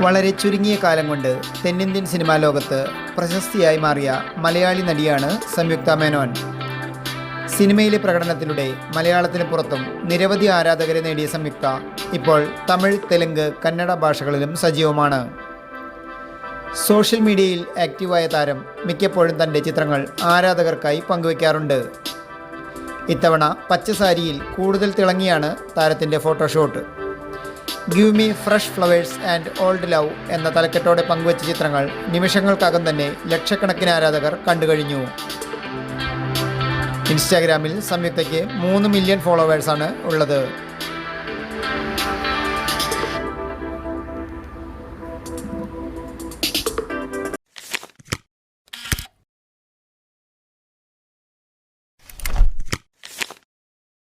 വളരെ ചുരുങ്ങിയ കാലം കൊണ്ട് തെന്നിന്ത്യൻ സിനിമാ ലോകത്ത് പ്രശസ്തിയായി മാറിയ മലയാളി നടിയാണ് സംയുക്ത മേനോൻ. സിനിമയിലെ പ്രകടനത്തിലൂടെ മലയാളത്തിന് പുറത്തും നിരവധി ആരാധകരെ നേടിയ സംയുക്ത ഇപ്പോൾ തമിഴ് തെലുങ്ക് കന്നഡ ഭാഷകളിലും സജീവമാണ്. സോഷ്യൽ മീഡിയയിൽ ആക്റ്റീവായ താരം മിക്കപ്പോഴും തന്റെ ചിത്രങ്ങൾ ആരാധകർക്കായി പങ്കുവയ്ക്കാറുണ്ട്. ഇത്തവണ പച്ചസാരിയിൽ കൂടുതൽ തിളങ്ങിയാണ് താരത്തിന്റെ photoshoot. Give me fresh flowers and old love എന്ന തലക്കെട്ടോടെ പങ്കുവച്ച ചിത്രങ്ങൾ നിമിഷങ്ങൾക്കകം തന്നെ ലക്ഷക്കണക്കിന് ആരാധകർ കണ്ടുകഴിഞ്ഞു ഇൻസ്റ്റാഗ്രാമിൽ സംയുക്തയ്ക്ക് മൂന്ന് മില്യൺ ഫോളോവേഴ്സാണ് ഉള്ളത്.